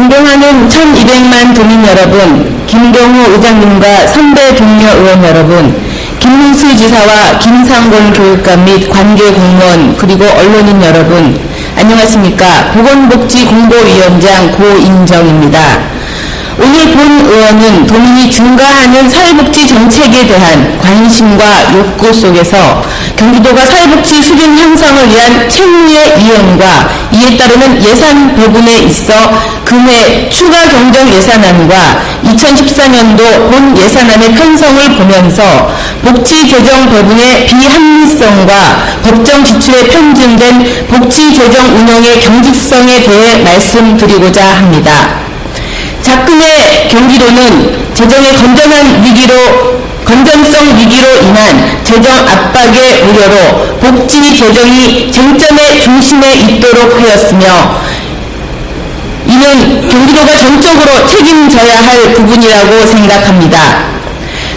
존경하는 1200만 도민 여러분, 김경호 의장님과 선배 동료 의원 여러분, 김문수 지사와 김상곤 교육감 및 관계 공무원 그리고 언론인 여러분, 안녕하십니까. 보건복지공보위원장 고인정입니다. 오늘 본 의원은 도민이 증가하는 사회복지 정책에 대한 관심과 욕구 속에서 경기도가 사회복지 수준 향상을 위한 채무의 이행과 이에 따르는 예산 배분에 있어 금해 추가 경정 예산안과 2014년도 본 예산안의 편성을 보면서 복지 재정 배분의 비합리성과 법정 지출에 편중된 복지 재정 운영의 경직성에 대해 말씀드리고자 합니다. 작금의 경기도는 재정의 건전한 위기로 건전성 위기로 인한 재정 압박의 우려로 복지 재정이 쟁점의 중심에 있도록 하였으며 이는 경기도가 전적으로 책임져야 할 부분이라고 생각합니다.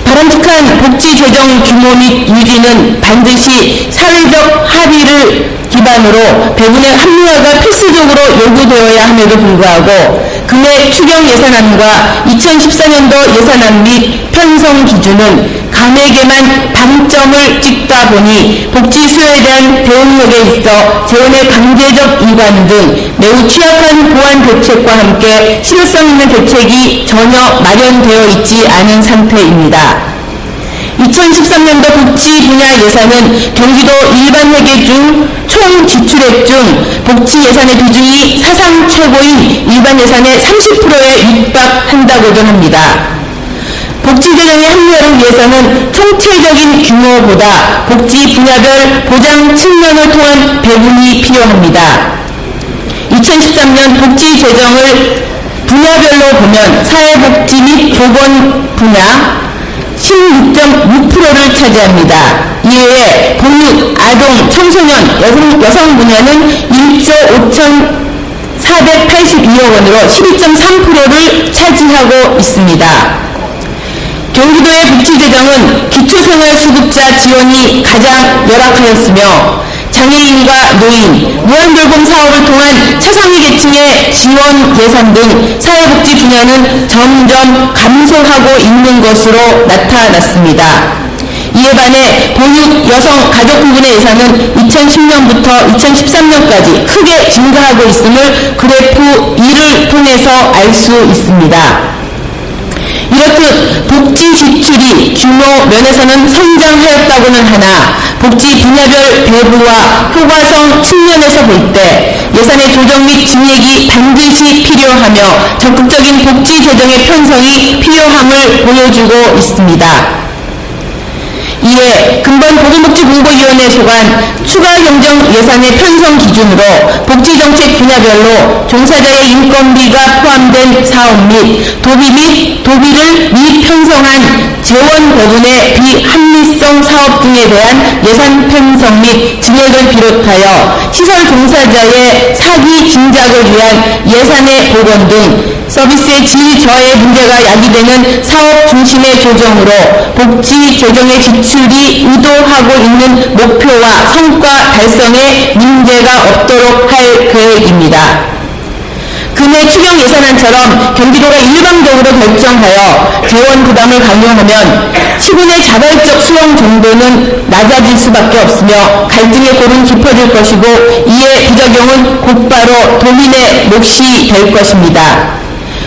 바람직한 복지 재정 규모 및 유지는 반드시 사회적 합의를 기반으로 배분의 합리화가 필수적으로 요구되어야 함에도 불구하고 금해 추경 예산안과 2014년도 예산안 및 편성 기준은 감액에만 방점을 찍다 보니 복지 수요에 대한 대응력에 있어 재원의 강제적 이관 등 매우 취약한 보완 대책과 함께 실효성 있는 대책이 전혀 마련되어 있지 않은 상태입니다. 2013년도 복지 분야 예산은 경기도 일반 회계 중 총 지출액 중 복지 예산의 비중이 사상 최고인 일반 예산의 30%에 육박한다고도 합니다. 복지 재정의 합리화를 위해서는 총체적인 규모보다 복지 분야별 보장 측면을 통한 배분이 필요합니다. 2013년 복지 재정을 분야별로 보면 사회복지 및 보건 분야 16.6%를 차지합니다. 이외에 보육, 아동, 청소년, 여성, 여성 분야는 1조 5,482억 원으로 12.3%를 차지하고 있습니다. 경기도의 복지재정은 기초생활수급자 지원이 가장 열악하였으며 장애인과 노인, 무한돌봄 사업을 통한 차상위 계층의 지원 예산 등 사회복지 분야는 점점 감소하고 있는 것으로 나타났습니다. 이에 반해 보육 여성 가족 부분의 예산은 2010년부터 2013년까지 크게 증가하고 있음을 그래프 2를 통해서 알 수 있습니다. 이렇듯 복지 지출이 규모 면에서는 성장하였다고는 하나 복지 분야별 배부와 효과성 측면에서 볼 때 예산의 조정 및 증액이 반드시 필요하며 적극적인 복지 재정의 편성이 필요함을 보여주고 있습니다. 이에 근본 보건복지공보위원회 소관 추가 경정 예산의 편성 기준으로 복지정책 분야별로 종사자의 인건비가 포함된 사업 및 도비 및 도비를 미편성한 재원 배분의 비합리 성 사업 등에 대한 예산 편성 및 증액을 비롯하여 시설 종사자의 사기 진작을 위한 예산의 복원 등 서비스의 질 저해 문제가 야기되는 사업 중심의 조정으로 복지 재정의 지출이 의도하고 있는 목표와 성과 달성에 문제가 없도록 할 계획입니다. 추경 예산안처럼 경기도가 일방적으로 결정하여 재원 부담을 강요하면 시군의 자발적 수용 정도는 낮아질 수밖에 없으며 갈등의 골은 깊어질 것이고 이에 부작용은 곧바로 도민의 몫이 될 것입니다.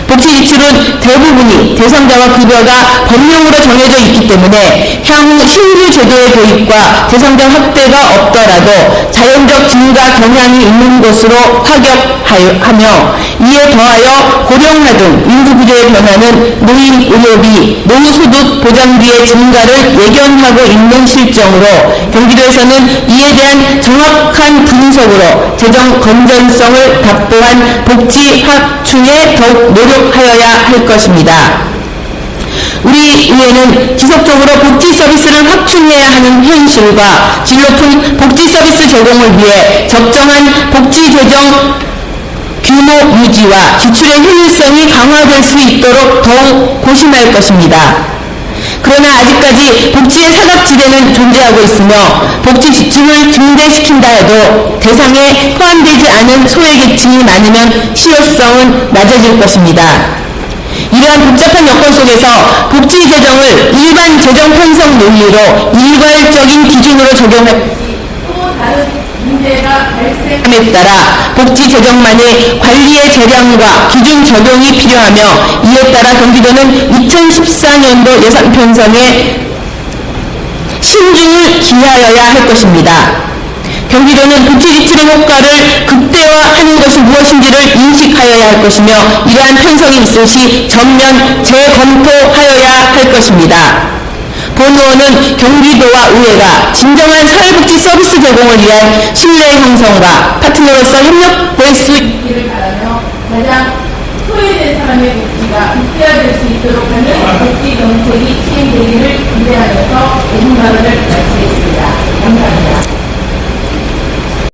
복지 지출은 대부분이 대상자와 급여가 법령으로 정해져 있기 때문에 향후 신규 제도의 도입과 대상자 확대가 없더라도 자연적 증가 경향이 있는 것으로 파격하며 이에 더하여 고령화 등 인구 구조의 변화는 노인 의료비, 노후소득 보장비의 증가를 예견하고 있는 실정으로 경기도에서는 이에 대한 정확한 분석으로 재정 건전성을 답보한 복지 확충에 더욱 노력 하여야 할 것입니다. 우리 의회는 지속적으로 복지 서비스를 확충해야 하는 현실과 질 높은 복지 서비스 제공을 위해 적정한 복지 재정 규모 유지와 지출의 효율성이 강화될 수 있도록 더욱 고심할 것입니다. 그러나 아직까지 복지의 사각지대는 존재하고 있으며 복지 지출을 증대시킨다 해도 대상에 포함되지 않은 소외계층이 많으면 실효성은 낮아질 것입니다. 이러한 복잡한 여건 속에서 복지 재정을 일반 재정 편성 논리로 일괄적인 기준으로 적용할 또 다른 발생함에 따라 복지 재정만의 관리의 재량과 기준 적용이 필요하며 이에 따라 경기도는 2014년도 예산 편성에 신중을 기하여야 할 것입니다. 경기도는 복지 지출의 효과를 극대화하는 것이 무엇인지를 인식하여야 할 것이며 이러한 편성이 있을 시 전면 재검토하여야 할 것입니다. 본 의원은 경기도와 의회가 진정한 사회복지 서비스 제공을 위한 신뢰 형성과 파트너로서 협력될 수 있기를 바라며 가장 소외된 사람의 복지가 극대화될 수 있도록 하는 복지 정책이 시행되기를 기대하면서 오늘 발언을 마치겠습니다. 감사합니다.